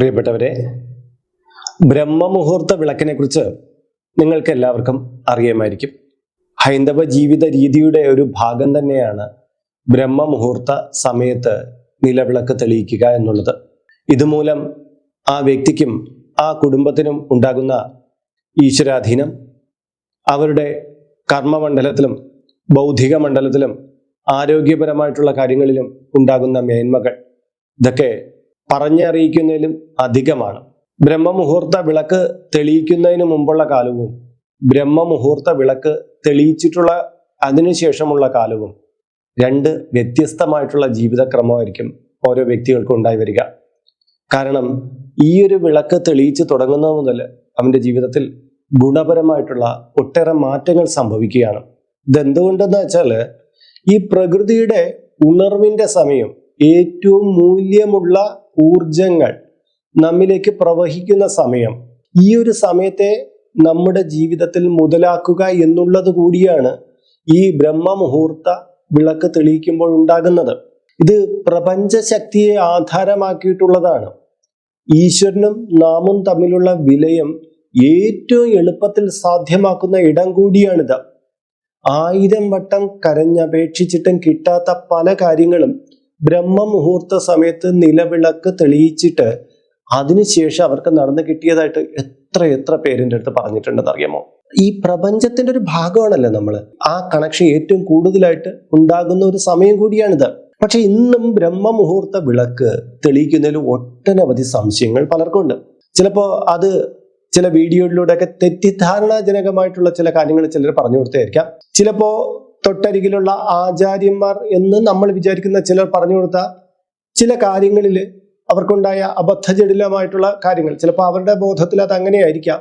പ്രിയപ്പെട്ടവരെ ബ്രഹ്മമുഹൂർത്ത വിളക്കിനെ കുറിച്ച് നിങ്ങൾക്ക് എല്ലാവർക്കും അറിയാമായിരിക്കും. ഹൈന്ദവ ജീവിത രീതിയുടെ ഒരു ഭാഗം തന്നെയാണ് ബ്രഹ്മമുഹൂർത്ത സമയത്ത് നിലവിളക്ക് തെളിയിക്കുക എന്നുള്ളത്. ഇതുമൂലം ആ വ്യക്തിക്കും ആ കുടുംബത്തിനും ഉണ്ടാകുന്ന ഈശ്വരാധീനം അവരുടെ കർമ്മമണ്ഡലത്തിലും ബൗദ്ധിക മണ്ഡലത്തിലും ആരോഗ്യപരമായിട്ടുള്ള കാര്യങ്ങളിലും ഉണ്ടാകുന്ന മേന്മകൾ ഇതൊക്കെ പറഞ്ഞറിയിക്കുന്നതിലും അധികമാണ്. ബ്രഹ്മമുഹൂർത്ത വിളക്ക് തെളിയിക്കുന്നതിന് മുമ്പുള്ള കാലവും ബ്രഹ്മമുഹൂർത്ത വിളക്ക് തെളിയിച്ചിട്ടുള്ള അതിനുശേഷമുള്ള കാലവും രണ്ട് വ്യത്യസ്തമായിട്ടുള്ള ജീവിതക്രമമായിരിക്കും ഓരോ വ്യക്തികൾക്കും ഉണ്ടായി വരിക. കാരണം ഈ ഒരു വിളക്ക് തെളിയിച്ച് തുടങ്ങുന്നത് മുതൽ അവന്റെ ജീവിതത്തിൽ ഗുണപരമായിട്ടുള്ള ഒട്ടേറെ മാറ്റങ്ങൾ സംഭവിക്കുകയാണ്. ഇതെന്തുകൊണ്ടെന്ന് വെച്ചാൽ ഈ പ്രകൃതിയുടെ ഉണർവിന്റെ സമയം ഏറ്റവും മൂല്യമുള്ള ഊർജങ്ങൾ നമ്മിലേക്ക് പ്രവഹിക്കുന്ന സമയം. ഈ ഒരു സമയത്തെ നമ്മുടെ ജീവിതത്തിൽ മുതലാക്കുക എന്നുള്ളത് കൂടിയാണ് ഈ ബ്രഹ്മമുഹൂർത്ത വിളക്ക് തെളിയിക്കുമ്പോൾ ഉണ്ടാകുന്നത്. ഇത് പ്രപഞ്ചശക്തിയെ ആധാരമാക്കിയിട്ടുള്ളതാണ്. ഈശ്വരനും നാമും തമ്മിലുള്ള വിലയം ഏറ്റവും എളുപ്പത്തിൽ സാധ്യമാക്കുന്ന ഇടം കൂടിയാണിത്. ആയിരം വട്ടം കരഞ്ഞപേക്ഷിച്ചിട്ടും കിട്ടാത്ത പല കാര്യങ്ങളും ബ്രഹ്മമുഹൂർത്ത സമയത്ത് നിലവിളക്ക് തെളിയിച്ചിട്ട് അതിനുശേഷം അവർക്ക് നടന്നു കിട്ടിയതായിട്ട് എത്ര എത്ര പേരിന്റെ അടുത്ത് പറഞ്ഞിട്ടുണ്ടെന്ന് അറിയാമോ? ഈ പ്രപഞ്ചത്തിന്റെ ഒരു ഭാഗമാണല്ലോ നമ്മൾ ആ കണക്ഷൻ ഏറ്റവും കൂടുതലായിട്ട് ഉണ്ടാകുന്ന ഒരു സമയം കൂടിയാണിത്. പക്ഷെ ഇന്നും ബ്രഹ്മമുഹൂർത്ത വിളക്ക് തെളിയിക്കുന്നതിൽ ഒട്ടനവധി സംശയങ്ങൾ പലർക്കും ഉണ്ട് ചിലപ്പോൾ അത് ചില വീഡിയോയിലൂടെയൊക്കെ തെറ്റിദ്ധാരണാജനകമായിട്ടുള്ള ചില കാര്യങ്ങൾ ചിലർ പറഞ്ഞു കൊടുത്തായിരിക്കാം. ചിലപ്പോ തൊട്ടരികിലുള്ള ആചാര്യന്മാർ എന്ന് നമ്മൾ വിചാരിക്കുന്ന ചിലർ പറഞ്ഞു കൊടുത്ത ചില കാര്യങ്ങളിൽ അവർക്കുണ്ടായ അബദ്ധജടിലമായിട്ടുള്ള കാര്യങ്ങൾ. ചിലപ്പോൾ അവരുടെ ബോധത്തിൽ അത് അങ്ങനെയായിരിക്കാം.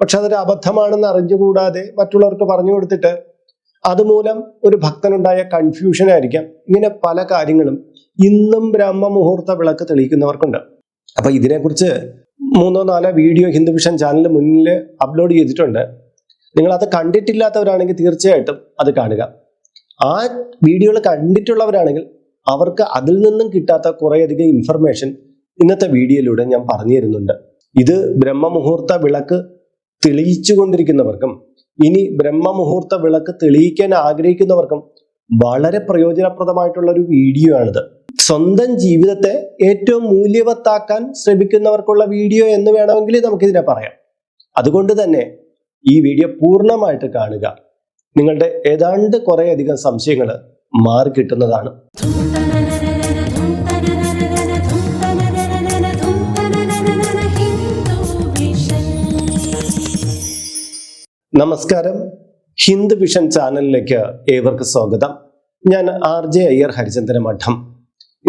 പക്ഷെ അതൊരു അബദ്ധമാണെന്ന് അറിഞ്ഞുകൂടാതെ മറ്റുള്ളവർക്ക് പറഞ്ഞു കൊടുത്തിട്ട് അതുമൂലം ഒരു ഭക്തനുണ്ടായ കൺഫ്യൂഷൻ ആയിരിക്കാം. ഇങ്ങനെ പല കാര്യങ്ങളും ഇന്നും ബ്രഹ്മ മുഹൂർത്ത വിളക്ക് തെളിയിക്കുന്നവർക്കുണ്ട്. അപ്പൊ ഇതിനെക്കുറിച്ച് മൂന്നോ നാലോ വീഡിയോ ഹിന്ദു വിഷൻ ചാനലിന് മുന്നിൽ അപ്ലോഡ് ചെയ്തിട്ടുണ്ട്. നിങ്ങൾ അത് കണ്ടിട്ടില്ലാത്തവരാണെങ്കിൽ തീർച്ചയായിട്ടും അത് കാണുക. ആ വീഡിയോകൾ കണ്ടിട്ടുള്ളവരാണെങ്കിൽ അവർക്ക് അതിൽ നിന്നും കിട്ടാത്ത കുറേയധികം ഇൻഫർമേഷൻ ഇന്നത്തെ വീഡിയോയിലൂടെ ഞാൻ പറഞ്ഞു തരുന്നുണ്ട്. ഇത് ബ്രഹ്മമുഹൂർത്ത വിളക്ക് തെളിയിച്ചു കൊണ്ടിരിക്കുന്നവർക്കും ഇനി ബ്രഹ്മമുഹൂർത്ത വിളക്ക് തെളിയിക്കാൻ ആഗ്രഹിക്കുന്നവർക്കും വളരെ പ്രയോജനപ്രദമായിട്ടുള്ള ഒരു വീഡിയോ ആണിത് സ്വന്തം ജീവിതത്തെ ഏറ്റവും മൂല്യവത്താക്കാൻ ശ്രമിക്കുന്നവർക്കുള്ള വീഡിയോ എന്ന് വേണമെങ്കിൽ നമുക്കിതിനെ പറയാം. അതുകൊണ്ട് തന്നെ ഈ വീഡിയോ പൂർണമായിട്ട് കാണുക. നിങ്ങളുടെ ഏതാണ്ട് കുറേ അധികം സംശയങ്ങൾ മാറി കിട്ടുന്നതാണ്. നമസ്കാരം. ഹിന്ദു വിഷൻ ചാനലിലേക്ക് ഏവർക്ക് സ്വാഗതം. ഞാൻ ആർ ജെ അയ്യർ ഹരിചന്ദ്ര മഠം.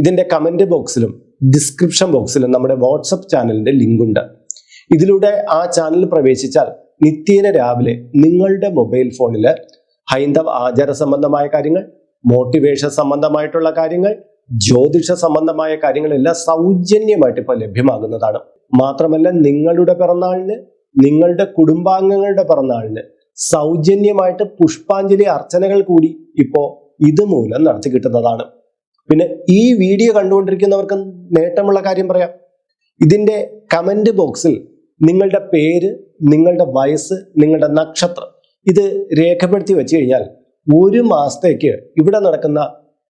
ഇതിന്റെ കമന്റ് ബോക്സിലും ഡിസ്ക്രിപ്ഷൻ ബോക്സിലും നമ്മുടെ വാട്സപ്പ് ചാനലിന്റെ ലിങ്ക് ഉണ്ട്. ഇതിലൂടെ ആ ചാനൽ പ്രവേശിച്ചാൽ നിത്യേന രാവിലെ നിങ്ങളുടെ മൊബൈൽ ഫോണിൽ ഹൈന്ദവ ആചാര സംബന്ധമായ കാര്യങ്ങൾ മോട്ടിവേഷൻ സംബന്ധമായിട്ടുള്ള കാര്യങ്ങൾ ജ്യോതിഷ സംബന്ധമായ കാര്യങ്ങളെല്ലാം സൗജന്യമായിട്ട് ഇപ്പോൾ ലഭ്യമാകുന്നതാണ്. മാത്രമല്ല നിങ്ങളുടെ പിറന്നാളിന് നിങ്ങളുടെ കുടുംബാംഗങ്ങളുടെ പിറന്നാളിന് സൗജന്യമായിട്ട് പുഷ്പാഞ്ജലി അർച്ചനകൾ കൂടി ഇപ്പോൾ ഇതുമൂലം നടത്തി കിട്ടുന്നതാണ്. പിന്നെ ഈ വീഡിയോ കണ്ടുകൊണ്ടിരിക്കുന്നവർക്ക് നേട്ടമുള്ള കാര്യം പറയാം. ഇതിന്റെ കമന്റ് ബോക്സിൽ നിങ്ങളുടെ പേര് നിങ്ങളുടെ വയസ്സ് നിങ്ങളുടെ നക്ഷത്രം. ഇത് രേഖപ്പെടുത്തി വെച്ച് കഴിഞ്ഞാൽ ഒരു മാസത്തേക്ക് ഇവിടെ നടക്കുന്ന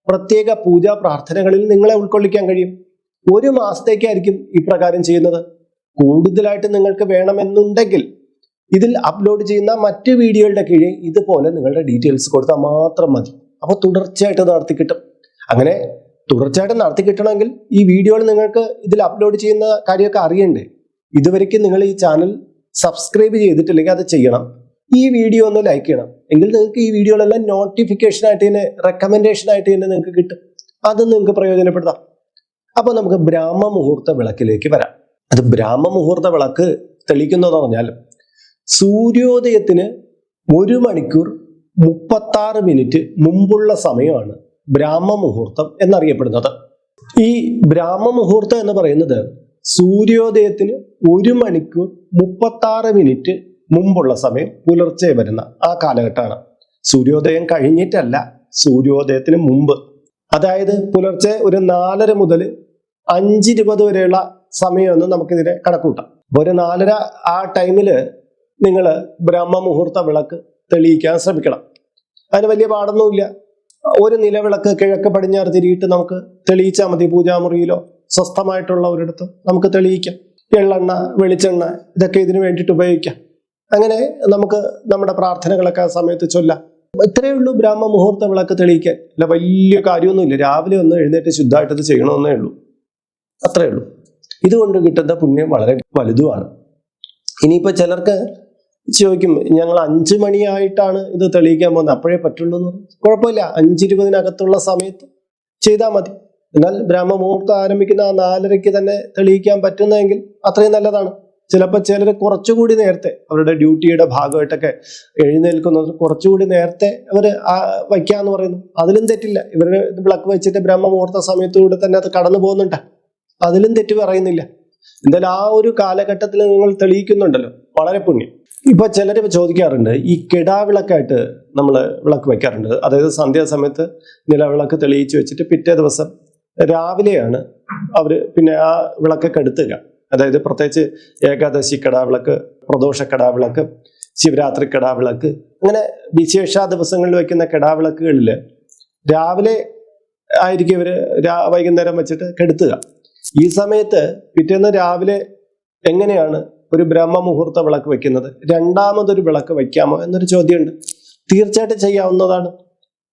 പ്രത്യേക പൂജാ പ്രാർത്ഥനകളിൽ നിങ്ങളെ ഉൾക്കൊള്ളിക്കാൻ കഴിയും. ഒരു മാസത്തേക്കായിരിക്കും ഇപ്രകാരം ചെയ്യുന്നത്. കൂടുതലായിട്ട് നിങ്ങൾക്ക് വേണമെന്നുണ്ടെങ്കിൽ ഇതിൽ അപ്ലോഡ് ചെയ്യുന്ന മറ്റ് വീഡിയോകളുടെ കീഴിൽ ഇതുപോലെ നിങ്ങളുടെ ഡീറ്റെയിൽസ് കൊടുത്താൽ മാത്രം മതി. അപ്പോൾ തുടർച്ചയായിട്ട് നടത്തി കിട്ടും. അങ്ങനെ തുടർച്ചയായിട്ട് നടത്തി കിട്ടണമെങ്കിൽ ഈ വീഡിയോകൾ നിങ്ങൾക്ക് ഇതിൽ അപ്ലോഡ് ചെയ്യുന്ന കാര്യമൊക്കെ അറിയണ്ടേ? ഇതുവരയ്ക്ക് നിങ്ങൾ ഈ ചാനൽ സബ്സ്ക്രൈബ് ചെയ്തിട്ടില്ലെങ്കിൽ അത് ചെയ്യണം. ഈ വീഡിയോ ഒന്ന് ലൈക്ക് ചെയ്യണം. എങ്കിൽ നിങ്ങൾക്ക് ഈ വീഡിയോകളെല്ലാം നോട്ടിഫിക്കേഷൻ ആയിട്ട് തന്നെ റെക്കമെൻഡേഷൻ ആയിട്ട് തന്നെ നിങ്ങൾക്ക് കിട്ടും. അത് നിങ്ങൾക്ക് പ്രയോജനപ്പെടുത്താം. അപ്പോൾ നമുക്ക് ബ്രാഹ്മ മുഹൂർത്ത വിളക്കിലേക്ക് വരാം. അത് ബ്രാഹ്മ മുഹൂർത്ത വിളക്ക് തെളിക്കുന്നതെന്ന് പറഞ്ഞാൽ സൂര്യോദയത്തിന് ഒരു മണിക്കൂർ മുപ്പത്താറ് മിനിറ്റ് മുമ്പുള്ള സമയമാണ് ബ്രാഹ്മ മുഹൂർത്തം എന്നറിയപ്പെടുന്നത്. ഈ ബ്രാഹ്മ മുഹൂർത്തം എന്ന് പറയുന്നത് സൂര്യോദയത്തിന് ഒരു മണിക്കൂർ മുപ്പത്തി ആറ് മിനിറ്റ് മുമ്പുള്ള സമയം പുലർച്ചെ വരുന്ന ആ കാലഘട്ടമാണ്. സൂര്യോദയം കഴിഞ്ഞിട്ടല്ല സൂര്യോദയത്തിന് മുമ്പ്. അതായത് പുലർച്ചെ ഒരു നാലര മുതൽ അഞ്ചിരുപത് വരെയുള്ള സമയമെന്ന് നമുക്കിതിനെ കണക്കൂട്ടാം. അപ്പോൾ ഒരു നാലര ആ ടൈമിൽ നിങ്ങൾ ബ്രഹ്മമുഹൂർത്ത വിളക്ക് തെളിയിക്കാൻ ശ്രമിക്കണം. അതിന് വലിയ പാടൊന്നുമില്ല. ഒരു നിലവിളക്ക് കിഴക്ക് പടിഞ്ഞാറ് തിരിയിട്ട് നമുക്ക് തെളിയിച്ചാൽ മതി പൂജാമുറിയിലോ സ്വസ്ഥമായിട്ടുള്ള ഒരിടത്ത് നമുക്ക് തെളിയിക്കാം. എള്ളെണ്ണ വെളിച്ചെണ്ണ ഇതൊക്കെ ഇതിനു വേണ്ടിയിട്ട് ഉപയോഗിക്കാം. അങ്ങനെ നമുക്ക് നമ്മുടെ പ്രാർത്ഥനകളൊക്കെ ആ സമയത്ത് ചൊല്ലാം. ഇത്രയേ ഉള്ളൂ ബ്രാഹ്മ മുഹൂർത്ത വിളക്ക് തെളിയിക്കാൻ. അല്ല വലിയ കാര്യമൊന്നുമില്ല. രാവിലെ ഒന്ന് എഴുന്നേറ്റ് ശുദ്ധമായിട്ട് ഇത് ചെയ്യണമെന്നേ ഉള്ളൂ. അത്രയേ ഉള്ളൂ. ഇതുകൊണ്ട് കിട്ടുന്ന പുണ്യം വളരെ വലുതുമാണ്. ഇനിയിപ്പോൾ ചിലർക്ക് ചോദിക്കും ഞങ്ങൾ അഞ്ച് മണിയായിട്ടാണ് ഇത് തെളിയിക്കാൻ പോകുന്നത്. അപ്പോഴേ പറ്റുള്ളൂ എന്ന് കുഴപ്പമില്ല. അഞ്ചിരുപതിനകത്തുള്ള സമയത്ത് ചെയ്താൽ മതി. എന്നാൽ ബ്രഹ്മമുഹൂർത്തം ആരംഭിക്കുന്ന ആ നാലരയ്ക്ക് തന്നെ തെളിയിക്കാൻ പറ്റുന്നതെങ്കിൽ അത്രയും നല്ലതാണ്. ചിലപ്പോൾ ചിലർ കുറച്ചുകൂടി നേരത്തെ അവരുടെ ഡ്യൂട്ടിയുടെ ഭാഗമായിട്ടൊക്കെ എഴുന്നേൽക്കുന്നത് കുറച്ചുകൂടി നേരത്തെ അവർ വയ്ക്കാന്ന് പറയുന്നു. അതിലും തെറ്റില്ല. ഇവർ വിളക്ക് വെച്ചിട്ട് ബ്രഹ്മമുഹൂർത്ത സമയത്തൂടെ തന്നെ അത് കടന്നു പോകുന്നുണ്ട്. അതിലും തെറ്റ് പറയുന്നില്ല. എന്തായാലും ആ ഒരു കാലഘട്ടത്തിൽ നിങ്ങൾ തെളിയിക്കുന്നുണ്ടല്ലോ. വളരെ പുണ്യം. ഇപ്പൊ ചിലർ ചോദിക്കാറുണ്ട് ഈ കിടാവിളക്കായിട്ട് നമ്മൾ വിളക്ക് വെക്കാറുണ്ട് അതായത് സന്ധ്യാസമയത്ത് നിലവിളക്ക് തെളിയിച്ച് വെച്ചിട്ട് പിറ്റേ ദിവസം രാവിലെയാണ് അവർ പിന്നെ ആ വിളക്കൊക്കെ എടുത്തുക അതായത് പ്രത്യേകിച്ച് ഏകാദശി കടാവിളക്ക് പ്രദോഷ കടാവിളക്ക് ശിവരാത്രി കടാവിളക്ക് അങ്ങനെ വിശേഷ ദിവസങ്ങളിൽ വയ്ക്കുന്ന കടാവിളക്കുകളിൽ രാവിലെ ആയിരിക്കും ഇവർ വൈകുന്നേരം വെച്ചിട്ട് കെടുത്തുക. ഈ സമയത്ത് പിറ്റേന്ന് രാവിലെ എങ്ങനെയാണ് ഒരു ബ്രഹ്മമുഹൂർത്ത വിളക്ക് വെക്കുന്നത് രണ്ടാമതൊരു വിളക്ക് വയ്ക്കാമോ എന്നൊരു ചോദ്യമുണ്ട്. തീർച്ചയായിട്ടും ചെയ്യാവുന്നതാണ്.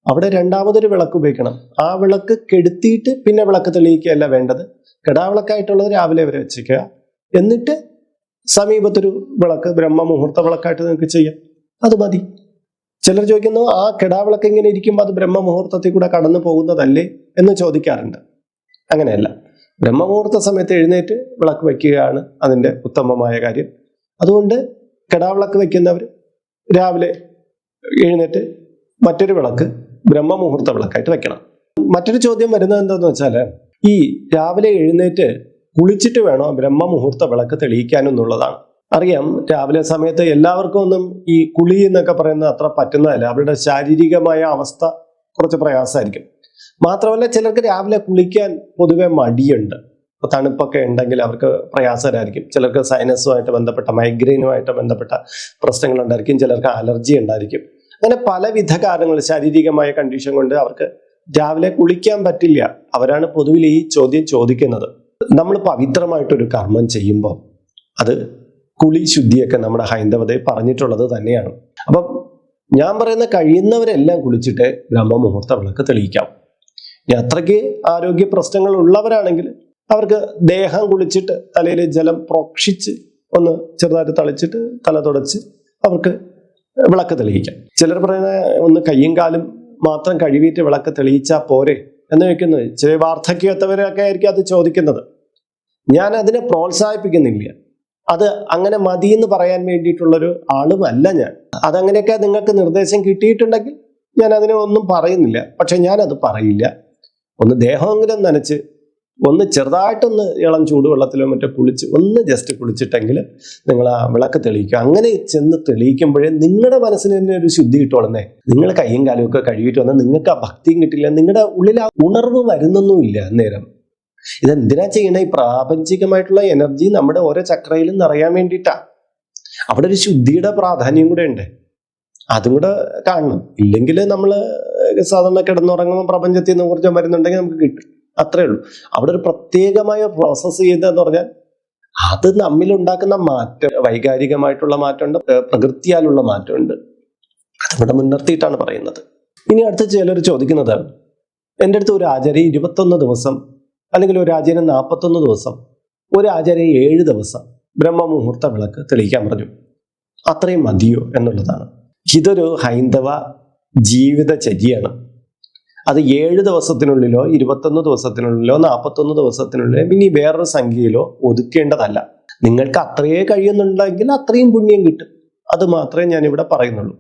അവിടെ രണ്ടാമതൊരു വിളക്ക് ഉപയോഗിക്കണം. ആ വിളക്ക് കെടുത്തിയിട്ട് പിന്നെ വിളക്ക് തെളിയിക്കുകയല്ല വേണ്ടത്. കെടാവിളക്കായിട്ടുള്ളത് രാവിലെ വരെ വെച്ചേക്കുക എന്നിട്ട് സമീപത്തൊരു വിളക്ക് ബ്രഹ്മമുഹൂർത്ത വിളക്കായിട്ട് നിങ്ങൾക്ക് ചെയ്യാം. അത് മതി. ചിലർ ചോദിക്കുന്നു ആ കെടാവിളക്ക് ഇങ്ങനെ ഇരിക്കുമ്പോൾ അത് ബ്രഹ്മമുഹൂർത്തത്തിൽ കൂടെ കടന്നു പോകുന്നതല്ലേ? എന്ന് ചോദിക്കാറുണ്ട്. അങ്ങനെയല്ല. ബ്രഹ്മമുഹൂർത്ത സമയത്ത് എഴുന്നേറ്റ് വിളക്ക് വയ്ക്കുകയാണ് അതിന്റെ ഉത്തമമായ കാര്യം. അതുകൊണ്ട് കെടാവിളക്ക് വയ്ക്കുന്നവർ രാവിലെ എഴുന്നേറ്റ് മറ്റൊരു വിളക്ക് ബ്രഹ്മമുഹൂർത്ത വിളക്കായിട്ട് വെക്കണം. മറ്റൊരു ചോദ്യം വരുന്നത് എന്താന്ന് വെച്ചാൽ ഈ രാവിലെ എഴുന്നേറ്റ് കുളിച്ചിട്ട് വേണോ ബ്രഹ്മമുഹൂർത്ത വിളക്ക് തെളിയിക്കാനെന്നുള്ളതാണ് അറിയാം രാവിലെ സമയത്ത് എല്ലാവർക്കും ഒന്നും ഈ കുളി എന്നൊക്കെ പറയുന്ന അത്ര പറ്റുന്നതല്ല. അവരുടെ ശാരീരികമായ അവസ്ഥ കുറച്ച് പ്രയാസമായിരിക്കും. മാത്രമല്ല ചിലർക്ക് രാവിലെ കുളിക്കാൻ പൊതുവെ മടിയുണ്ട്. ഇപ്പൊ തണുപ്പൊക്കെ ഉണ്ടെങ്കിൽ അവർക്ക് പ്രയാസകരായിരിക്കും. ചിലർക്ക് സൈനസുമായിട്ട് ബന്ധപ്പെട്ട മൈഗ്രെയിനുമായിട്ട് ബന്ധപ്പെട്ട പ്രശ്നങ്ങൾ ഉണ്ടായിരിക്കും ചിലർക്ക് അലർജി ഉണ്ടായിരിക്കും. അങ്ങനെ പലവിധ കാരണങ്ങൾ ശാരീരികമായ കണ്ടീഷൻ കൊണ്ട് അവർക്ക് രാവിലെ കുളിക്കാൻ പറ്റില്ല. അവരാണ് പൊതുവിൽ ഈ ചോദ്യം ചോദിക്കുന്നത്. നമ്മൾ പവിത്രമായിട്ടൊരു കർമ്മം ചെയ്യുമ്പോൾ അത് കുളി ശുദ്ധിയൊക്കെ നമ്മുടെ ഹൈന്ദവതയെ പറഞ്ഞിട്ടുള്ളത് തന്നെയാണ്. അപ്പം ഞാൻ പറയുന്ന കഴിയുന്നവരെല്ലാം കുളിച്ചിട്ട് ബ്രഹ്മമുഹൂർത്ത വിളക്ക് തെളിയിക്കാം. ഇനി അത്രയ്ക്ക് ആരോഗ്യ പ്രശ്നങ്ങൾ ഉള്ളവരാണെങ്കിൽ അവർക്ക് ദേഹം കുളിച്ചിട്ട് തലയിൽ ജലം പ്രോക്ഷിച്ച് ഒന്ന് ചെറുതായിട്ട് തളിച്ചിട്ട് തല തുടച്ച് അവർക്ക് വിളക്ക് തെളിയിക്കാം. ചിലർ പറയുന്ന ഒന്ന് കയ്യും കാലും മാത്രം കഴുകിയിട്ട് വിളക്ക് തെളിയിച്ചാൽ പോരെ എന്ന് വെക്കുന്നത് ചില വാർദ്ധക്യത്തവരൊക്കെ ആയിരിക്കും അത് ചോദിക്കുന്നത്. ഞാൻ അതിനെ പ്രോത്സാഹിപ്പിക്കുന്നില്ല. അത് അങ്ങനെ മതി എന്ന് പറയാൻ വേണ്ടിയിട്ടുള്ളൊരു ആളുമല്ല ഞാൻ. അതങ്ങനെയൊക്കെ നിങ്ങൾക്ക് നിർദ്ദേശം കിട്ടിയിട്ടുണ്ടെങ്കിൽ ഞാൻ അതിനെ ഒന്നും പറയുന്നില്ല. പക്ഷെ ഞാനത് പറയില്ല. ഒന്ന് ദേഹമെങ്കിലും നനച്ച് ഒന്ന് ചെറുതായിട്ടൊന്ന് ഇളം ചൂടുവെള്ളത്തിലോ മറ്റോ കുളിച്ച് ഒന്ന് ജസ്റ്റ് കുളിച്ചിട്ടെങ്കിൽ നിങ്ങൾ ആ വിളക്ക് തെളിയിക്കുക. അങ്ങനെ ചെന്ന് തെളിയിക്കുമ്പോഴേ നിങ്ങളുടെ മനസ്സിന് തന്നെ ഒരു ശുദ്ധി കിട്ടുള്ളന്നേ നിങ്ങൾ കൈയും കാലും ഒക്കെ കഴുകിയിട്ട് വന്നാൽ നിങ്ങൾക്ക് ആ ഭക്തിയും കിട്ടില്ല. നിങ്ങളുടെ ഉള്ളിൽ ആ ഉണർവ് വരുന്നൊന്നുമില്ല അന്നേരം. ഇതെന്തിനാ ചെയ്യണേ? ഈ പ്രാപഞ്ചികമായിട്ടുള്ള എനർജി നമ്മുടെ ഓരോ ചക്രയിലും നിറയാൻ വേണ്ടിയിട്ടാ. അവിടെ ഒരു ശുദ്ധിയുടെ പ്രാധാന്യം കൂടെ ഉണ്ട്. അതും കൂടെ കാണണം. ഇല്ലെങ്കിൽ നമ്മൾ സാധാരണ കിടന്നുറങ്ങുമ്പോൾ പ്രപഞ്ചത്തിൽ നിന്ന് ഊർജം വരുന്നുണ്ടെങ്കിൽ നമുക്ക് കിട്ടും. അത്രേ ഉള്ളൂ. അവിടെ ഒരു പ്രത്യേകമായ പ്രോസസ്സ് ചെയ്യുന്നതെന്ന് പറഞ്ഞാൽ അത് നമ്മിൽ ഉണ്ടാക്കുന്ന മാറ്റം വൈകാരികമായിട്ടുള്ള മാറ്റമുണ്ട് പ്രകൃതിയാലുള്ള മാറ്റമുണ്ട്. അതിവിടെ മുൻനിർത്തിയിട്ടാണ് പറയുന്നത്. ഇനി അടുത്ത ചിലർ ചോദിക്കുന്നത് എന്റെ അടുത്ത് ഒരു ആചാര്യ ഇരുപത്തൊന്ന് ദിവസം അല്ലെങ്കിൽ ഒരു ആചാര്യൻ നാൽപ്പത്തൊന്ന് ദിവസം ഒരു ആചാര്യ ഏഴ് ദിവസം ബ്രഹ്മമുഹൂർത്ത വിളക്ക് തെളിയിക്കാൻ പറഞ്ഞു. അത്രയും മതിയോ? എന്നുള്ളതാണ്. ഇതൊരു ഹൈന്ദവ ജീവിതചര്യയാണ്. അത് ഏഴ് ദിവസത്തിനുള്ളിലോ ഇരുപത്തൊന്ന് ദിവസത്തിനുള്ളിലോ നാൽപ്പത്തൊന്ന് ദിവസത്തിനുള്ളിലോ ഇനി വേറൊരു സംഖ്യയിലോ ഒതുക്കേണ്ടതല്ല. നിങ്ങൾക്ക് അത്രയേ കഴിയുന്നുണ്ടെങ്കിൽ അത്രയും പുണ്യം കിട്ടും. അത് മാത്രമേ ഞാൻ ഇവിടെ പറയുന്നുള്ളൂ.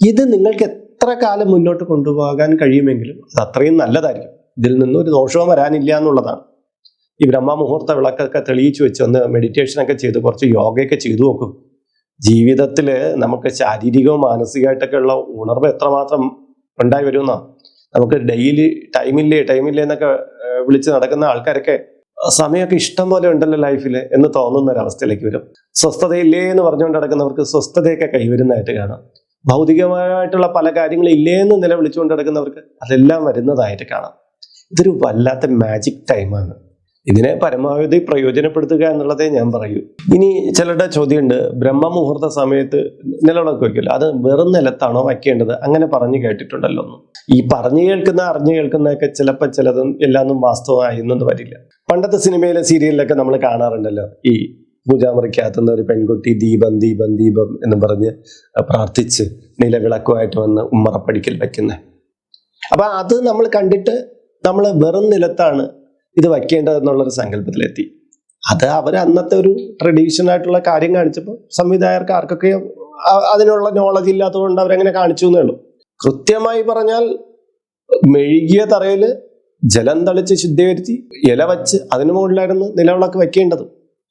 ഇത് നിങ്ങൾക്ക് എത്ര കാലം മുന്നോട്ട് കൊണ്ടുപോകാൻ കഴിയുമെങ്കിലും അത് അത്രയും നല്ലതായിരിക്കും. ഇതിൽ നിന്നും ഒരു ദോഷവും വരാനില്ല എന്നുള്ളതാണ്. ഈ ബ്രഹ്മമുഹൂർത്ത വിളക്കൊക്കെ തെളിയിച്ചു വെച്ച് ഒന്ന് മെഡിറ്റേഷനൊക്കെ ചെയ്ത് കുറച്ച് യോഗയൊക്കെ ചെയ്തു നോക്കും. ജീവിതത്തിൽ നമുക്ക് ശാരീരികവും മാനസികമായിട്ടൊക്കെ ഉള്ള ഉണർവ് എത്രമാത്രം ഉണ്ടായി വരുമെന്നാ? നമുക്ക് ഡെയിലി ടൈമില്ലേ ടൈമില്ലേ എന്നൊക്കെ വിളിച്ച് നടക്കുന്ന ആൾക്കാരൊക്കെ സമയമൊക്കെ ഇഷ്ടം പോലെ ഉണ്ടല്ലോ ലൈഫിൽ എന്ന് തോന്നുന്ന ഒരവസ്ഥയിലേക്ക് വരും. സ്വസ്ഥതയില്ലേ എന്ന് പറഞ്ഞുകൊണ്ട് നടക്കുന്നവർക്ക് സ്വസ്ഥതയൊക്കെ കൈവരുന്നതായിട്ട് കാണാം. ഭൗതികമായിട്ടുള്ള പല കാര്യങ്ങളും ഇല്ലേ എന്ന് നിലവിളിച്ചുകൊണ്ട് നടക്കുന്നവർക്ക് അതെല്ലാം വരുന്നതായിട്ട് കാണാം. ഇതൊരു വല്ലാത്ത മാജിക് ടൈമാണ് ഇതിനെ പരമാവധി പ്രയോജനപ്പെടുത്തുക എന്നുള്ളതേ ഞാൻ പറയൂ. ഇനി ചിലരുടെ ചോദ്യമുണ്ട് ബ്രഹ്മമുഹൂർത്ത സമയത്ത് നിലവിളക്ക് വയ്ക്കില്ല അത് വെറും നിലത്താണോ വയ്ക്കേണ്ടത്? അങ്ങനെ പറഞ്ഞു കേട്ടിട്ടുണ്ടല്ലോ. ഈ പറഞ്ഞു കേൾക്കുന്ന അറിഞ്ഞു കേൾക്കുന്നതൊക്കെ ചിലപ്പോൾ ചിലതും എല്ലാന്നും വാസ്തവമായിരുന്നെന്ന് വരില്ല. പണ്ടത്തെ സിനിമയിലെ സീരിയലിലൊക്കെ നമ്മൾ കാണാറുണ്ടല്ലോ ഈ പൂജാമുറിക്കകത്തുനിന്ന് ഒരു പെൺകുട്ടി ദീപം ദീപം ദീപം എന്ന് പറഞ്ഞ് പ്രാർത്ഥിച്ച് നിലവിളക്കുമായിട്ട് വന്ന് ഉമ്മറപ്പടിക്കൽ വയ്ക്കുന്നത് അപ്പൊ അത് നമ്മൾ കണ്ടിട്ട് നമ്മൾ വെറും നിലത്താണ് ഇത് വയ്ക്കേണ്ടത് എന്നുള്ളൊരു സങ്കല്പത്തിലെത്തി. അത് അവർ അന്നത്തെ ഒരു ട്രഡീഷണൽ ആയിട്ടുള്ള കാര്യം കാണിച്ചപ്പോൾ സംവിധായകർക്ക് ആർക്കൊക്കെ അതിനുള്ള നോളജ് ഇല്ലാത്തതുകൊണ്ട് അവരങ്ങനെ കാണിച്ചു എന്നേ ഉള്ളൂ. കൃത്യമായി പറഞ്ഞാൽ മെഴുകിയ തറയിൽ ജലം തളിച്ച് ശുദ്ധീകരിച്ച് ഇല വച്ച് അതിന് മുകളിലായിരുന്നു നിലവിളക്ക് വെക്കേണ്ടത്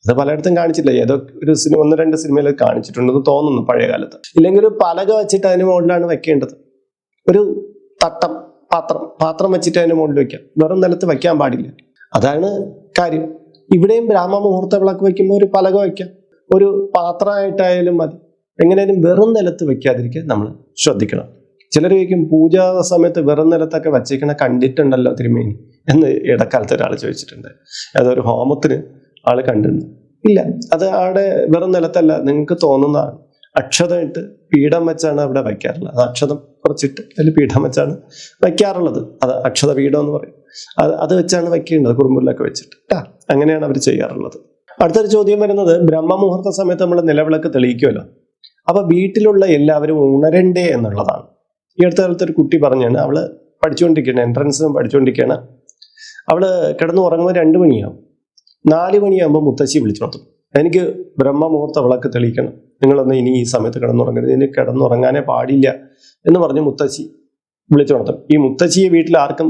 അത് പലയിടത്തും കാണിച്ചില്ല ഏതോ ഒരു സിനിമ ഒന്ന് രണ്ട് സിനിമയിൽ കാണിച്ചിട്ടുണ്ടെന്ന് തോന്നുന്നു പഴയ കാലത്ത് ഇല്ലെങ്കിൽ ഒരു പലക വെച്ചിട്ട് അതിന് മുകളിലാണ് വെക്കേണ്ടത് ഒരു തട്ടം പാത്രം പാത്രം വെച്ചിട്ട് അതിന് മുകളിൽ വെക്കാം വെറും നിലത്ത് വെക്കാൻ പാടില്ല. അതാണ് കാര്യം. ഇവിടെയും ബ്രാഹ്മ മുഹൂർത്ത വിളക്ക് വെക്കുമ്പോൾ ഒരു പലക വയ്ക്കാം. ഒരു പാത്രമായിട്ടായാലും മതി. എങ്ങനെയാലും വെറും നിലത്ത് വെക്കാതിരിക്കാൻ നമ്മൾ ശ്രദ്ധിക്കണം. ചിലർ ചോദിക്കും പൂജാ സമയത്ത് വെറും നിലത്തൊക്കെ വച്ചേക്കണ കണ്ടിട്ടുണ്ടല്ലോ തിരുമേനി? എന്ന് ഇടക്കാലത്ത് ഒരാൾ ചോദിച്ചിട്ടുണ്ട്. അതൊരു ഹോമത്തിന് ആൾ കണ്ടിരുന്നു. ഇല്ല അത് ആടെ വെറും നിലത്തല്ല നിങ്ങൾക്ക് തോന്നുന്നതാണ്. അക്ഷതം ഇട്ട് പീഠം വെച്ചാണ് അവിടെ വയ്ക്കാറുള്ളത്. അത് അക്ഷതം കുറച്ചിട്ട് അതിൽ പീഠം വെച്ചാണ് വയ്ക്കാറുള്ളത്. അത് അക്ഷത പീഠം എന്ന് പറയും. അത് വെച്ചാണ് വയ്ക്കേണ്ടത് കുറുമ്പുല്ലൊക്കെ വെച്ചിട്ട്. കേട്ടാ അങ്ങനെയാണ് അവർ ചെയ്യാറുള്ളത്. അടുത്തൊരു ചോദ്യം വരുന്നത് ബ്രഹ്മമുഹൂർത്ത സമയത്ത് നമ്മൾ നിലവിളക്ക് തെളിയിക്കുമല്ലോ അപ്പൊ വീട്ടിലുള്ള എല്ലാവരും ഉണരണ്ടേ എന്നുള്ളതാണ്. ഈ അടുത്ത കാലത്ത് ഒരു കുട്ടി പറഞ്ഞാണ് അവൾ പഠിച്ചുകൊണ്ടിരിക്കുകയാണ് എൻട്രൻസും പഠിച്ചുകൊണ്ടിരിക്കുകയാണ്. അവൾ കിടന്നു ഉറങ്ങുമ്പോൾ രണ്ട് മണിയാവും. നാല് മണിയാകുമ്പോൾ മുത്തശ്ശി വിളിച്ചു നടത്തും എനിക്ക് ബ്രഹ്മമുഹൂർത്ത വിളക്ക് തെളിയിക്കണം. നിങ്ങളൊന്ന് ഇനി ഈ സമയത്ത് കിടന്നുറങ്ങരുത്. ഇനി കിടന്നുറങ്ങാനേ പാടില്ല എന്ന് പറഞ്ഞ് മുത്തശ്ശി വിളിച്ചു നടത്തും ഈ മുത്തശ്ശിയെ വീട്ടിൽ ആർക്കും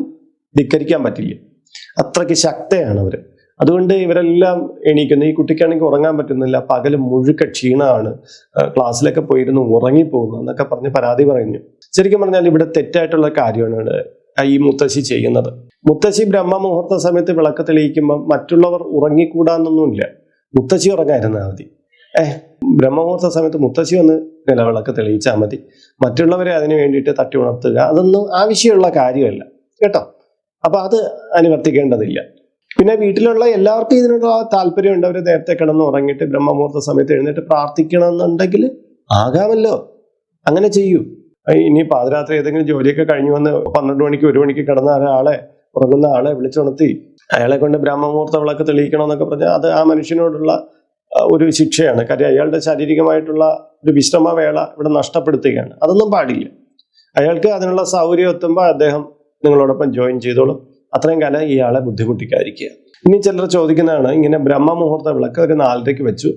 ധിക്കരിക്കാൻ പറ്റില്ല. അത്രയ്ക്ക് ശക്തയാണ് അവർ അതുകൊണ്ട് ഇവരെല്ലാം എണീക്കുന്നു. ഈ കുട്ടിക്കാണെങ്കിൽ ഉറങ്ങാൻ പറ്റുന്നില്ല. പകൽ മുഴുക്ക ക്ഷീണമാണ് ക്ലാസ്സിലൊക്കെ പോയിരുന്നു ഉറങ്ങിപ്പോകുന്നു എന്നൊക്കെ പറഞ്ഞ് പരാതി പറഞ്ഞു ശരിക്കും പറഞ്ഞാൽ ഇവിടെ തെറ്റായിട്ടുള്ള കാര്യമാണ് ഈ മുത്തശ്ശി ചെയ്യുന്നത്. മുത്തശ്ശി ബ്രഹ്മ മുഹൂർത്ത സമയത്ത് വിളക്ക് തെളിയിക്കുമ്പോൾ മറ്റുള്ളവർ ഉറങ്ങിക്കൂടാന്നൊന്നുമില്ല. മുത്തശ്ശി ഉറങ്ങായിരുന്നാൽ മതി. ഏഹ് ബ്രഹ്മമുഹൂർത്ത സമയത്ത് മുത്തശ്ശി ഒന്ന് നിലവിളക്ക് തെളിയിച്ചാൽ മതി. മറ്റുള്ളവരെ അതിനു വേണ്ടിയിട്ട് തട്ടി ഉണർത്തുക അതൊന്നും ആവശ്യമുള്ള കാര്യമല്ല. കേട്ടോ? അപ്പൊ അത് അനുവർത്തിക്കേണ്ടതില്ല. പിന്നെ വീട്ടിലുള്ള എല്ലാവർക്കും ഇതിനുള്ള താല്പര്യമുണ്ട്. അവർ നേരത്തെ കിടന്ന് ഉറങ്ങിയിട്ട് ബ്രഹ്മമുഹൂർത്ത സമയത്ത് എഴുന്നേറ്റ് പ്രാർത്ഥിക്കണം എന്നുണ്ടെങ്കിൽ ആകാമല്ലോ. അങ്ങനെ ചെയ്യൂ. ഇനി പാതിരാത്രി ഏതെങ്കിലും ജോലിയൊക്കെ കഴിഞ്ഞു വന്ന് പന്ത്രണ്ട് മണിക്ക് ഒരു മണിക്ക് കിടന്ന ഒരാളെ ഉറങ്ങുന്ന ആളെ വിളിച്ചുണർത്തി അയാളെ കൊണ്ട് ബ്രഹ്മമുഹൂർത്ത വിളക്ക് തെളിയിക്കണം എന്നൊക്കെ പറഞ്ഞാൽ അത് ആ മനുഷ്യനോടുള്ള ഒരു ശിക്ഷയാണ്. കാര്യം അയാളുടെ ശാരീരികമായിട്ടുള്ള ഒരു വിശ്രമവേള ഇവിടെ നഷ്ടപ്പെടുത്തുകയാണ്. അതൊന്നും പാടില്ല. അയാൾക്ക് അതിനുള്ള സൗകര്യം എത്തുമ്പോൾ അദ്ദേഹം നിങ്ങളോടൊപ്പം ജോയിൻ ചെയ്തോളും. അത്രയും കാലം ഇയാളെ ബുദ്ധിമുട്ടിക്കാതിരിക്കുക. ഇനി ചിലർ ചോദിക്കുന്നതാണ് ഇങ്ങനെ ബ്രഹ്മമുഹൂർത്ത വിളക്ക് ഒരു നാലരയ്ക്ക് വെച്ചു.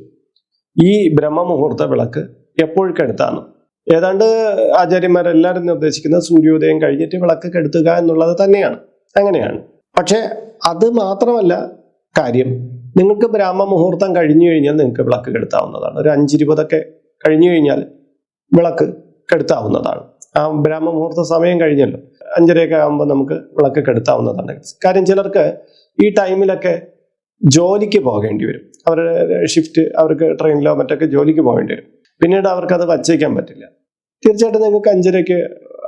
ഈ ബ്രഹ്മമുഹൂർത്ത വിളക്ക് എപ്പോഴെടുത്താണ് ഏതാണ്ട് ആചാര്യന്മാരെല്ലാവരും നിർദ്ദേശിക്കുന്നത് സൂര്യോദയം കഴിഞ്ഞിട്ട് വിളക്ക് കെടുത്തുക എന്നുള്ളത് തന്നെയാണ്. അങ്ങനെയാണ്. പക്ഷേ അത് മാത്രമല്ല കാര്യം. നിങ്ങൾക്ക് ബ്രാഹ്മ മുഹൂർത്തം കഴിഞ്ഞു കഴിഞ്ഞാൽ നിങ്ങൾക്ക് വിളക്ക് കെടുത്താവുന്നതാണ്. ഒരു അഞ്ചിരുപതൊക്കെ കഴിഞ്ഞു കഴിഞ്ഞാൽ വിളക്ക് കെടുത്താവുന്നതാണ്. ആ ബ്രാഹ്മ മുഹൂർത്ത സമയം കഴിഞ്ഞല്ലോ. അഞ്ചരയൊക്കെ ആകുമ്പോൾ നമുക്ക് വിളക്ക് കെടുത്താവുന്നതാണ് കാര്യം ചിലർക്ക് ഈ ടൈമിലൊക്കെ ജോലിക്ക് പോകേണ്ടി വരും. അവരുടെ ഷിഫ്റ്റ് അവർക്ക് ട്രെയിനിലോ മറ്റൊക്കെ ജോലിക്ക് പോകേണ്ടി വരും. പിന്നീട് അവർക്ക് അത് വച്ചേക്കാൻ പറ്റില്ല. തീർച്ചയായിട്ടും നിങ്ങൾക്ക് അഞ്ചരയ്ക്ക്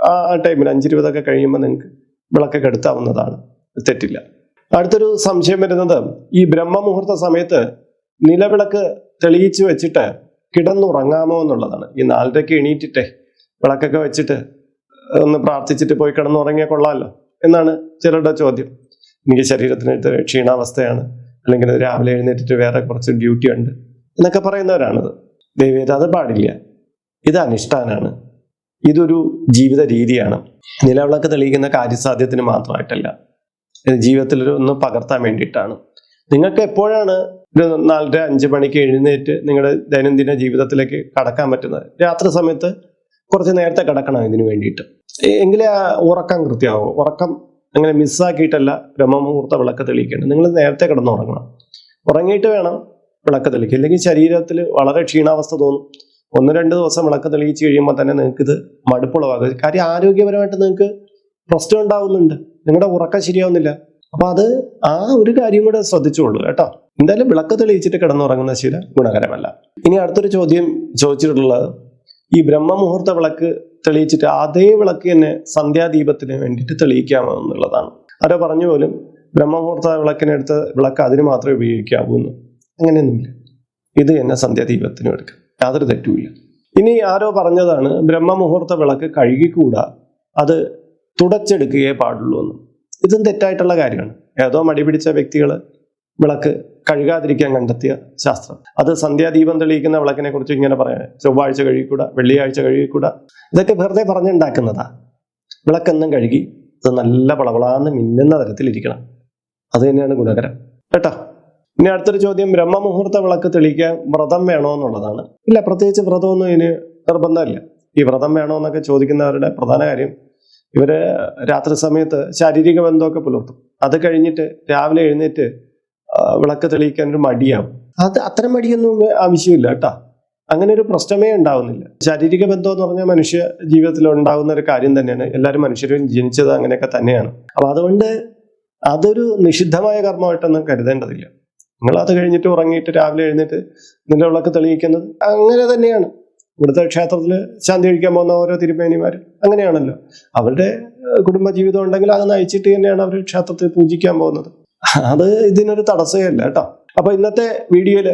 ആ ടൈമിൽ അഞ്ചിരുപതൊക്കെ കഴിയുമ്പോൾ നിങ്ങൾക്ക് വിളക്ക് കെടുത്താവുന്നതാണ് തെറ്റില്ല. അടുത്തൊരു സംശയം വരുന്നത് ഈ ബ്രഹ്മമുഹൂർത്ത സമയത്ത് നിലവിളക്ക് തെളിയിച്ചു വെച്ചിട്ട് കിടന്നുറങ്ങാമോ എന്നുള്ളതാണ്. ഈ നാലരയ്ക്ക് എണീറ്റിട്ടെ വിളക്കൊക്കെ വെച്ചിട്ട് ഒന്ന് പ്രാർത്ഥിച്ചിട്ട് പോയി കിടന്ന് കിടന്നുറങ്ങിയാൽ കൊള്ളാമല്ലോ എന്നാണ് ചിലരുടെ ചോദ്യം. എനിക്ക് ശരീരത്തിന് ക്ഷീണാവസ്ഥയാണ്. അല്ലെങ്കിൽ രാവിലെ എഴുന്നേറ്റിട്ട് വേറെ കുറച്ച് ഡ്യൂട്ടി ഉണ്ട് എന്നൊക്കെ പറയുന്നവരാണത്. ദൈവീത അത് പാടില്ല. ഇത് അനുഷ്ഠാനാണ്. ഇതൊരു ജീവിത രീതിയാണ്. നിലവിളക്ക് തെളിയിക്കുന്ന കാര്യസാധ്യത്തിന് മാത്രമായിട്ടല്ല. ജീവിതത്തിൽ ഒന്ന് പകർത്താൻ വേണ്ടിയിട്ടാണ്. നിങ്ങൾക്ക് എപ്പോഴാണ് ഒരു നാലര അഞ്ച് മണിക്ക് എഴുന്നേറ്റ് നിങ്ങളുടെ ദൈനംദിന ജീവിതത്തിലേക്ക് കടക്കാൻ പറ്റുന്നത്? രാത്രി സമയത്ത് കുറച്ച് നേരത്തെ കിടക്കണം ഇതിനു വേണ്ടിയിട്ട്. എങ്കിലേ ആ ഉറക്കം കൃത്യമാവും. ഉറക്കം അങ്ങനെ മിസ്സാക്കിയിട്ടല്ല ബ്രഹ്മമുഹൂർത്ത വിളക്ക് തെളിയിക്കേണ്ടത്. നിങ്ങൾ നേരത്തെ കിടന്ന് ഉറങ്ങണം. ഉറങ്ങിയിട്ട് വേണം വിളക്ക് തെളിയിക്കുക ഇല്ലെങ്കിൽ ശരീരത്തിൽ വളരെ ക്ഷീണാവസ്ഥ തോന്നും. ഒന്ന് രണ്ട് ദിവസം വിളക്ക് തെളിയിച്ച് കഴിയുമ്പോൾ തന്നെ നിങ്ങൾക്ക് ഇത് മടുപ്പുളവാകും. കാര്യം ആരോഗ്യപരമായിട്ട് നിങ്ങൾക്ക് പ്രശ്നം ഉണ്ടാവുന്നുണ്ട്. നിങ്ങളുടെ ഉറക്കം ശരിയാവുന്നില്ല. അപ്പൊ അത് ആ ഒരു കാര്യം കൂടെ ശ്രദ്ധിച്ചുകൊള്ളൂ കേട്ടോ. എന്തായാലും വിളക്ക് തെളിയിച്ചിട്ട് കിടന്നുറങ്ങുന്ന ശീലം ഗുണകരമല്ല. ഇനി അടുത്തൊരു ചോദ്യം ചോദിച്ചിട്ടുള്ളത് ഈ ബ്രഹ്മമുഹൂർത്ത വിളക്ക് തെളിയിച്ചിട്ട് അതേ വിളക്ക് തന്നെ സന്ധ്യാദീപത്തിന് വേണ്ടിയിട്ട് തെളിയിക്കാമോ എന്നുള്ളതാണ്. ആരോ പറഞ്ഞു പോലും ബ്രഹ്മമുഹൂർത്ത വിളക്കിനെടുത്ത് വിളക്ക് അതിന് മാത്രമേ ഉപയോഗിക്കാവൂ എന്ന്. അങ്ങനെയൊന്നുമില്ല. ഇത് തന്നെ സന്ധ്യാദീപത്തിനും എടുക്കാം. യാതൊരു തെറ്റുമില്ല. ഇനി ആരോ പറഞ്ഞതാണ് ബ്രഹ്മമുഹൂർത്ത വിളക്ക് കഴുകിക്കൂടാ അത് തുടച്ചെടുക്കുകയേ പാടുള്ളൂ എന്ന്. ഇതും തെറ്റായിട്ടുള്ള കാര്യമാണ്. ഏതോ മടി പിടിച്ച വ്യക്തികൾ വിളക്ക് കഴുകാതിരിക്കാൻ കണ്ടെത്തിയ ശാസ്ത്രം. അത് സന്ധ്യാദീപം തെളിയിക്കുന്ന വിളക്കിനെ കുറിച്ച് ഇങ്ങനെ പറയാം. ചൊവ്വാഴ്ച കഴുകിക്കൂട വെള്ളിയാഴ്ച കഴുകിക്കൂട. ഇതൊക്കെ വെറുതെ പറഞ്ഞുണ്ടാക്കുന്നതാ. വിളക്കെന്നും കഴുകി അത് നല്ല പളവളാന്ന് മിന്നുന്ന തരത്തിലിരിക്കണം അത് തന്നെയാണ് ഗുണകരം. കേട്ടോ? ഇനി അടുത്തൊരു ചോദ്യം. ബ്രഹ്മമുഹൂർത്ത വിളക്ക് തെളിയിക്കാൻ വ്രതം വേണോ എന്നുള്ളതാണ് ഇല്ല പ്രത്യേകിച്ച് വ്രതമൊന്നും ഇതിന് നിർബന്ധമില്ല. ഈ വ്രതം വേണോ എന്നൊക്കെ ചോദിക്കുന്നവരുടെ പ്രധാന കാര്യം ഇവർ രാത്രി സമയത്ത് ശാരീരിക ബന്ധമൊക്കെ പുലർത്തും. അത് കഴിഞ്ഞിട്ട് രാവിലെ എഴുന്നേറ്റ് വിളക്ക് തെളിയിക്കാൻ ഒരു മടിയാവും. അത് അത്തരം മടിയൊന്നും ആവശ്യമില്ല കേട്ടോ. അങ്ങനെ ഒരു പ്രശ്നമേ ഉണ്ടാവുന്നില്ല. ശാരീരിക ബന്ധം എന്ന് പറഞ്ഞാൽ മനുഷ്യ ജീവിതത്തിൽ ഉണ്ടാകുന്ന ഒരു കാര്യം തന്നെയാണ്. എല്ലാവരും മനുഷ്യരും ജനിച്ചത് അങ്ങനെയൊക്കെ തന്നെയാണ്. അപ്പൊ അതുകൊണ്ട് അതൊരു നിഷിദ്ധമായ കർമ്മമായിട്ടൊന്നും കരുതേണ്ടതില്ല. നിങ്ങൾ അത് കഴിഞ്ഞിട്ട് ഉറങ്ങിയിട്ട് രാവിലെ എഴുന്നേറ്റ് നിന്റെ വിളക്ക് തെളിയിക്കുന്നത് അങ്ങനെ തന്നെയാണ്. ഇവിടുത്തെ ക്ഷേത്രത്തിൽ ശാന്തി കഴിക്കാൻ പോകുന്ന ഓരോ തിരുമേനിമാർ അങ്ങനെയാണല്ലോ. അവരുടെ കുടുംബ കുടുംബജീവിതം ഉണ്ടെങ്കിൽ അത് നയിച്ചിട്ട് തന്നെയാണ് അവർ ക്ഷേത്രത്തിൽ പൂജിക്കാൻ പോകുന്നത്. അത് ഇതിനൊരു തടസ്സമല്ല കേട്ടോ. അപ്പൊ ഇന്നത്തെ വീഡിയോയിൽ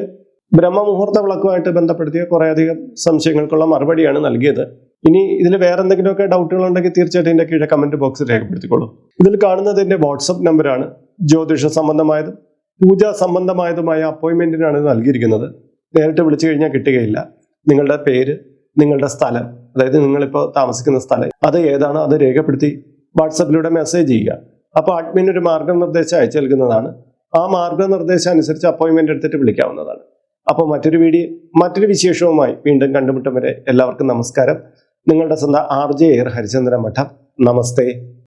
ബ്രഹ്മമുഹൂർത്ത വിളക്കുമായിട്ട് ബന്ധപ്പെടുത്തിയ കുറേയധികം സംശയങ്ങൾക്കുള്ള മറുപടിയാണ് നൽകിയത്. ഇനി ഇതിൽ വേറെ എന്തെങ്കിലുമൊക്കെ ഡൗട്ടുകൾ ഉണ്ടെങ്കിൽ തീർച്ചയായിട്ടും ഇതിന്റെ കീഴെ കമന്റ് ബോക്സിൽ രേഖപ്പെടുത്തിക്കോളൂ. ഇതിൽ കാണുന്നത് എന്റെ വാട്സപ്പ് നമ്പറാണ്. ജ്യോതിഷ സംബന്ധമായതും പൂജ സംബന്ധമായതുമായ അപ്പോയിന്റ്മെന്റിനാണ് ഇത് നൽകിയിരിക്കുന്നത്. നേരിട്ട് വിളിച്ചു കഴിഞ്ഞാൽ കിട്ടുകയില്ല. നിങ്ങളുടെ പേര് നിങ്ങളുടെ സ്ഥലം അതായത് നിങ്ങളിപ്പോൾ താമസിക്കുന്ന സ്ഥലം അത് ഏതാണോ അത് രേഖപ്പെടുത്തി വാട്സപ്പിലൂടെ മെസ്സേജ് ചെയ്യുക. അപ്പോൾ അഡ്മിൻ ഒരു മാർഗനിർദ്ദേശം അയച്ചു നൽകുന്നതാണ്. ആ മാർഗനിർദ്ദേശം അനുസരിച്ച് അപ്പോയിന്റ്മെന്റ് എടുത്തിട്ട് വിളിക്കാവുന്നതാണ്. അപ്പോൾ മറ്റൊരു വീഡിയോ മറ്റൊരു വിശേഷവുമായി വീണ്ടും കണ്ടുമുട്ടും വരെ എല്ലാവർക്കും നമസ്കാരം. നിങ്ങളുടെ സ്വന്തം ആർ ജെ എയർ മഠം. നമസ്തേ.